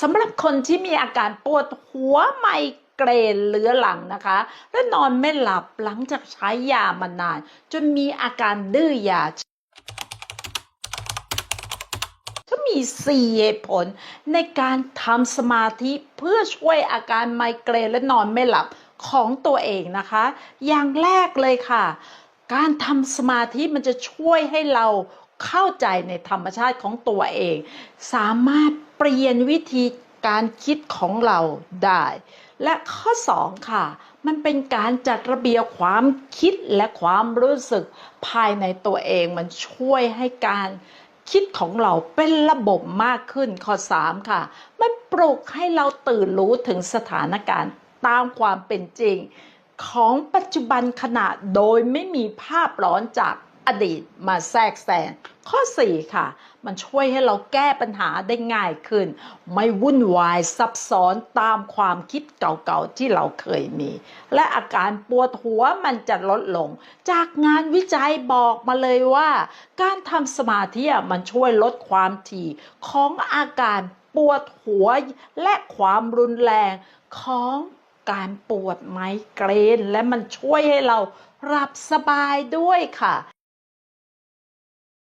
สำหรับคนที่มีอาการปวดหัวไมเกรนเรื้อรังนะคะ และนอนไม่หลับหลังจากใช้ยามานาน จนมีอาการดื้อยาก็มี4เหตุผลในการทำสมาธิเพื่อช่วยอาการไมเกรนและนอนไม่หลับของตัวเองนะคะ อย่างแรกเลยค่ะ การทำสมาธิมันจะช่วยให้เรา เข้าใจในธรรมชาติของตัวเอง สามารถเปลี่ยนวิธีการคิดของเราได้ และข้อ 2 ค่ะ มันเป็นการจัดระเบียบความคิดและความรู้สึกภายในตัวเองมันช่วยให้การคิดของเราเป็นระบบมากขึ้นข้อ 3 ค่ะ มันปลุกให้เราตื่นรู้ถึงสถานการณ์ตามความเป็นจริง ของปัจจุบันขณะโดยไม่มีภาพร้อนจาก อดีตมาแทรกแซงข้อ 4 ค่ะ มันช่วยให้เราแก้ปัญหาได้ง่ายขึ้น ไม่วุ่นวายซับซ้อนตามความคิดเก่าๆที่เราเคยมี และอาการปวดหัวมันจะลดลง จากงานวิจัยบอกมาเลยว่า การทำสมาธิอะมันช่วยลดความถี่ของอาการปวดหัวและความรุนแรงของการปวดไมเกรนและมันช่วยให้เราหลับสบายด้วยค่ะ